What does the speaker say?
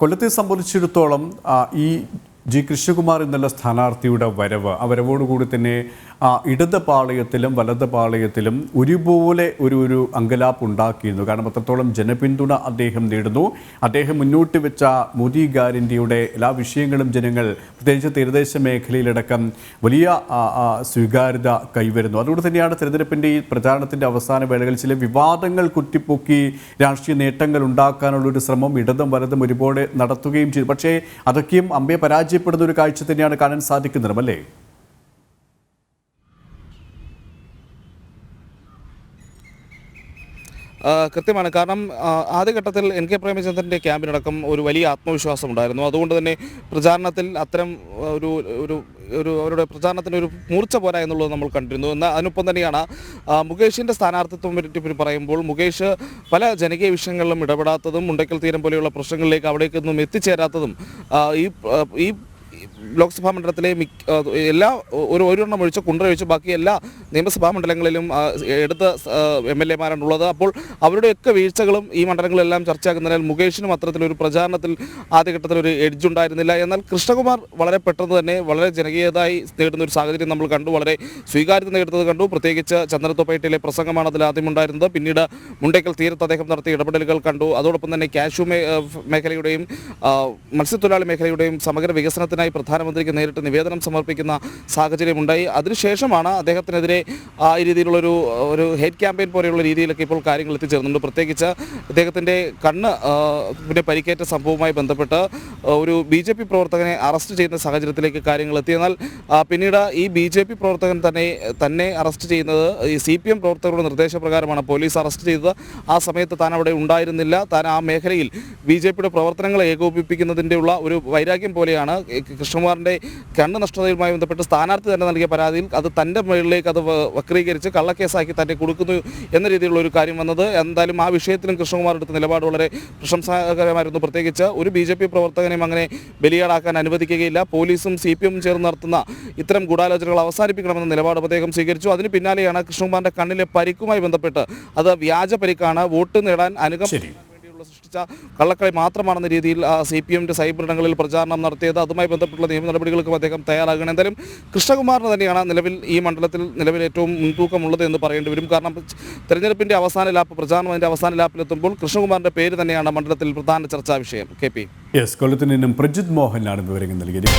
കൊല്ലത്തെ സംബന്ധിച്ചിടത്തോളം ഈ ജി കൃഷ്ണകുമാർ എന്നുള്ള സ്ഥാനാർത്ഥിയുടെ വരവ് ആ വരവോടുകൂടി തന്നെ ആ, ഇടത് പാളയത്തിലും വലത് പാളയത്തിലും ഒരുപോലെ ഒരു ഒരു അങ്കലാപ്പ് ഉണ്ടാക്കിയിരുന്നു. കാരണം അത്രത്തോളം ജനപിന്തുണ അദ്ദേഹം നേടുന്നു. അദ്ദേഹം മുന്നോട്ട് വെച്ച മോദി ഗ്യാരണ്ടിയുടെ എല്ലാ വിഷയങ്ങളും ജനങ്ങൾ പ്രത്യേകിച്ച് തീരദേശ മേഖലയിലടക്കം വലിയ സ്വീകാര്യത കൈവരുന്നു. അതുകൊണ്ട് തന്നെയാണ് തെരഞ്ഞെടുപ്പിന്റെ ഈ പ്രചാരണത്തിന്റെ അവസാന വേളകളിൽ ചില വിവാദങ്ങൾ കുത്തിപ്പൊക്കി രാഷ്ട്രീയ നേട്ടങ്ങൾ ഉണ്ടാക്കാനുള്ള ഒരു ശ്രമം ഇടതും വലതും ഒരുപോലെ നടത്തുകയും ചെയ്തു. പക്ഷേ അതൊക്കെയും അമ്പയെ പരാജയപ്പെടുന്ന ഒരു കാഴ്ച തന്നെയാണ് കാണാൻ സാധിക്കുന്നത് അല്ലേ? കൃത്യമാണ്. കാരണം ആദ്യഘട്ടത്തിൽ എൻ കെ പ്രേമചന്ദ്രന്റെ ക്യാമ്പിനടക്കം ഒരു വലിയ ആത്മവിശ്വാസം ഉണ്ടായിരുന്നു. അതുകൊണ്ട് തന്നെ പ്രചാരണത്തിൽ അത്തരം ഒരു ഒരു ഒരു അവരുടെ പ്രചാരണത്തിന് ഒരു മൂർച്ച പോരാ എന്നുള്ളത് നമ്മൾ കണ്ടിരുന്നു. എന്നാൽ അതിനൊപ്പം തന്നെയാണ് മുകേഷിന്റെ സ്ഥാനാർത്ഥിത്വം പറ്റി പറയുമ്പോൾ മുകേഷ് പല ജനകീയ വിഷയങ്ങളിലും ഇടപെടാത്തതും മുണ്ടക്കൽ തീരം പോലെയുള്ള പ്രശ്നങ്ങളിലേക്ക് അവിടേക്കൊന്നും എത്തിച്ചേരാത്തതും ഈ ഈ ലോക്സഭാ മണ്ഡലത്തിലെ മിക്ക എല്ലാ ഒരു ഒരെണ്ണം ഒഴിച്ച് കുണ്ടറ ഒഴിച്ച് ബാക്കി എല്ലാ നിയമസഭാ മണ്ഡലങ്ങളിലും എടുത്ത എം എൽ എമാരാണ് ഉള്ളത്. അപ്പോൾ അവരുടെയൊക്കെ വീഴ്ചകളും ഈ മണ്ഡലങ്ങളെല്ലാം ചർച്ചയാക്കുന്നതിനാൽ മുകേഷിനും അത്തരത്തിലൊരു പ്രചാരണത്തിൽ ആദ്യഘട്ടത്തിൽ ഒരു എഡ്ജ് ഉണ്ടായിരുന്നില്ല. എന്നാൽ കൃഷ്ണകുമാർ വളരെ പെട്ടെന്ന് തന്നെ വളരെ ജനകീയതായി നേടുന്ന ഒരു സാഹചര്യം നമ്മൾ കണ്ടു. വളരെ സ്വീകാര്യത നേടുന്നത് കണ്ടു. പ്രത്യേകിച്ച് ചന്ദ്രത്തോപ്പേട്ടയിലെ പ്രസംഗമാണ് അതിൽ ആദ്യം ഉണ്ടായിരുന്നത്. പിന്നീട് മുണ്ടയ്ക്കൽ തീരത്ത് അദ്ദേഹം നടത്തിയ ഇടപെടലുകൾ കണ്ടു. അതോടൊപ്പം തന്നെ കാശു മേഖലയുടെയും മത്സ്യത്തൊഴിലാളി മേഖലയുടെയും സമഗ്ര വികസനത്തിനായി പ്രധാനമന്ത്രിക്ക് നേരിട്ട് നിവേദനം സമർപ്പിക്കുന്ന സാഹചര്യമുണ്ടായി. അതിനുശേഷമാണ് അദ്ദേഹത്തിനെതിരെ ആ രീതിയിലുള്ളൊരു ഒരു ഹേറ്റ് ക്യാമ്പയിൻ പോലെയുള്ള രീതിയിലൊക്കെ ഇപ്പോൾ കാര്യങ്ങൾ എത്തിച്ചേർന്നുണ്ട് പ്രത്യേകിച്ച് അദ്ദേഹത്തിന്റെ കണ്ണ് പിന്നെ പരിക്കേറ്റ സംഭവവുമായി ബന്ധപ്പെട്ട് ഒരു ബി ജെ പി പ്രവർത്തകനെ അറസ്റ്റ് ചെയ്യുന്ന സാഹചര്യത്തിലേക്ക് കാര്യങ്ങൾ എത്തി. എന്നാൽ പിന്നീട് ഈ ബി ജെ പി പ്രവർത്തകൻ തന്നെ തന്നെ അറസ്റ്റ് ചെയ്യുന്നത് ഈ സി പി എം പ്രവർത്തകരുടെ നിർദ്ദേശപ്രകാരമാണ് പോലീസ് അറസ്റ്റ് ചെയ്തത്. ആ സമയത്ത് താൻ അവിടെ ഉണ്ടായിരുന്നില്ല. താൻ ആ മേഖലയിൽ ബി ജെ പിയുടെ പ്രവർത്തനങ്ങളെ ഏകോപിപ്പിക്കുന്നതിന്റെ ഉള്ള ഒരു വൈരാഗ്യം പോലെയാണ് കൃഷ്ണകുമാറിന്റെ കണ്ണ് നഷ്ടതയുമായി ബന്ധപ്പെട്ട് സ്ഥാനാർത്ഥി തന്നെ നൽകിയ പരാതിയിൽ അത് തന്റെ മുകളിലേക്ക് അത് വക്രീകരിച്ച് കള്ളക്കേസാക്കി തന്നെ കൊടുക്കുന്നു എന്ന രീതിയിലുള്ള ഒരു കാര്യം വന്നത്. എന്തായാലും ആ വിഷയത്തിലും കൃഷ്ണകുമാർ എടുത്ത നിലപാട് വളരെ പ്രശംസാകരമായിരുന്നു. പ്രത്യേകിച്ച് ഒരു ബി ജെ പി പ്രവർത്തകനെയും അങ്ങനെ ബലിയാടാക്കാൻ അനുവദിക്കുകയില്ല. പോലീസും സി പി എമ്മും ചേർന്ന് നടത്തുന്ന ഇത്തരം ഗൂഢാലോചനകൾ അവസാനിപ്പിക്കണമെന്ന നിലപാട് അദ്ദേഹം സ്വീകരിച്ചു. അതിന് പിന്നാലെയാണ് കൃഷ്ണകുമാറിന്റെ കണ്ണിലെ പരിക്കുമായി ബന്ധപ്പെട്ട് അത് വ്യാജ പരിക്കാണ്. വോട്ട് നേടാൻ അനുഗം സൃഷ്ടിച്ച കള്ളക്കളി മാത്രമാണെന്ന രീതിയിൽ സി പി എമ്മിന്റെ സൈബർ ഇടങ്ങളിൽ പ്രചാരണം നടത്തിയത്. അതുമായി ബന്ധപ്പെട്ടുള്ള നിയമ നടപടികൾക്കും അദ്ദേഹം തയ്യാറാകണം. എന്തായാലും കൃഷ്ണകുമാറിന് തന്നെയാണ് നിലവിൽ ഈ മണ്ഡലത്തിൽ നിലവിൽ ഏറ്റവും മുൻതൂക്കമുള്ളത് എന്ന് പറയേണ്ടി വരും. കാരണം തെരഞ്ഞെടുപ്പിന്റെ അവസാന ലാപ്പ് പ്രചാരണം അതിന്റെ അവസാന ലാപ്പിലെത്തുമ്പോൾ കൃഷ്ണകുമാറിന്റെ പേര് തന്നെയാണ് മണ്ഡലത്തിൽ പ്രധാന ചർച്ചാ വിഷയം. K P. യെസ് കൊല്ലത്തിൽ നിന്നും പ്രജിത് മോഹനാണ് വിവരങ്ങൾ നൽകിയത്